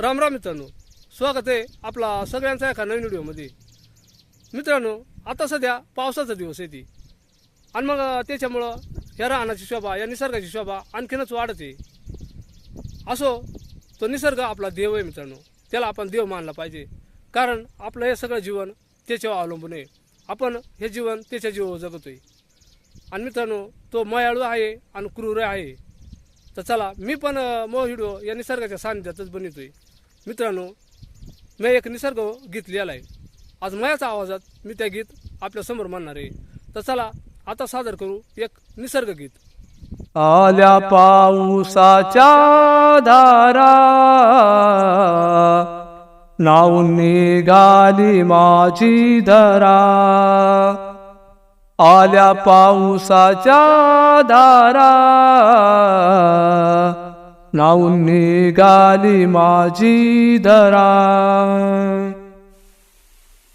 राम राम मित्रांनो स्वागत आहे आपला सगळ्यांचा एका नवीन व्हिडिओमध्ये. मित्रांनो आता सध्या पावसाचा दिवस आहे ती. आणि मग त्याच्यामुळं ह्या रानाची शोभा या निसर्गाची शोभा आणखीनच वाढत आहे. असो तो निसर्ग आपला देव आहे मित्रांनो. त्याला आपण देव मानला पाहिजे. कारण आपलं हे सगळं जीवन त्याच्यावर अवलंबून आहे. आपण हे जीवन त्याच्या जीवावर जगतोय. आणि मित्रांनो तो मयाळू आहे आणि क्रूर आहे. तर चला मी पण मो व्हिडिओ या निसर्गाच्या सानिध्यातच बनितोय. मित्रांनो मी एक निसर्ग गीत लिहिलं आहे आज मयाच्या आवाजात मी त्या गीत आपल्यासमोर मानणार आहे. तर चला आता सादर करू एक निसर्ग गीत. आल्या पाऊसाच्या धारा नाव निघाली माझी धरा. आल्या पाऊसाच्या धारा नाव निघाली माझी धरा.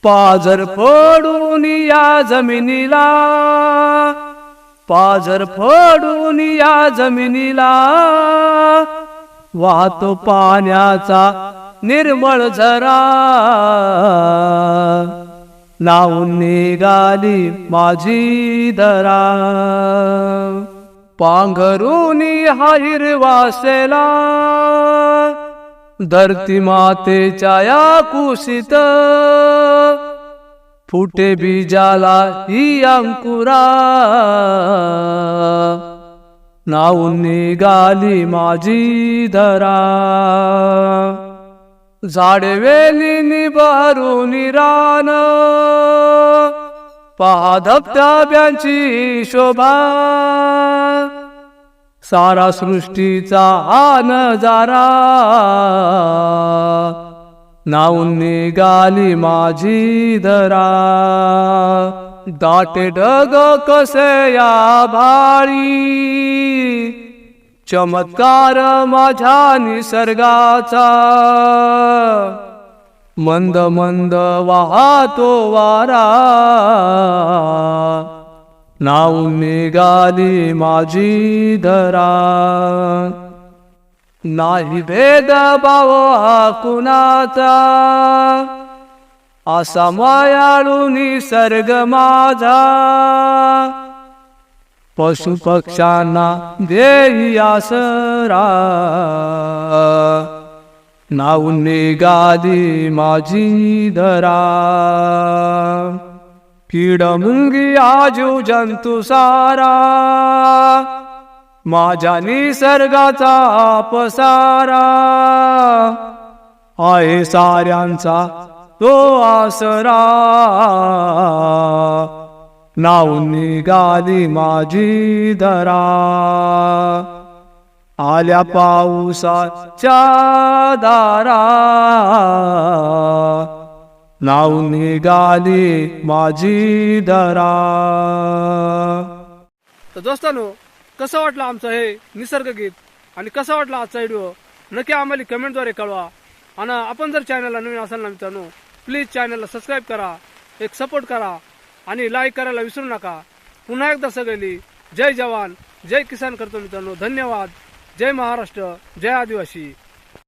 पाजर फोडून या जमिनीला. पाजर फोडून या जमिनीला. वाहतो पाण्याचा निर्मळ झरा लावून निघाली माझी धरा. पांघरुनी हा हिरवासेला धरती मातेच्या या कुशीत फुटे बीजाला ही अंकुरा. नावून निघाली माझी धरा. झाडवेली निभारून रान पहा शोभा. सारा सृष्टीचा हा नजारा नावून निघाली माझी धरा. दाटे ढग कसे या भाळी. चमत्कार माझ्या निसर्गाचा. मंद मंद वाहतो वारा. नाव निघाली माझी धरा. नाही भेद भाव हा कुणाचा? असा मायाळू निसर्ग माझा. पशु पक्ष्यांना देई आसरा. नाऊने गादी माझी धरा. कीड मुंगी आजू जंतू सारा. माझ्या निसर्गाचा पसारा आहे साऱ्यांचा तो आसरा. नाऊनी गादी माझी धरा. आल्या पाऊसाच्या दारा नाव निघाली माझी दरा. तर दोस्तांनो कसं वाटलं आमचं हे निसर्ग गीत? आणि कसं वाटलं आजचा व्हिडिओ? नक्की आम्हाला कमेंटद्वारे कळवा. आणि आपण जर चॅनलला नवीन असाल ना मित्रांनो प्लीज चॅनलला सबस्क्राईब करा एक सपोर्ट करा आणि लाईक करायला विसरू नका. पुन्हा एकदा सगळी जय जवान जय किसान करतो मित्रांनो. धन्यवाद. जय महाराष्ट्र जय आदिवासी.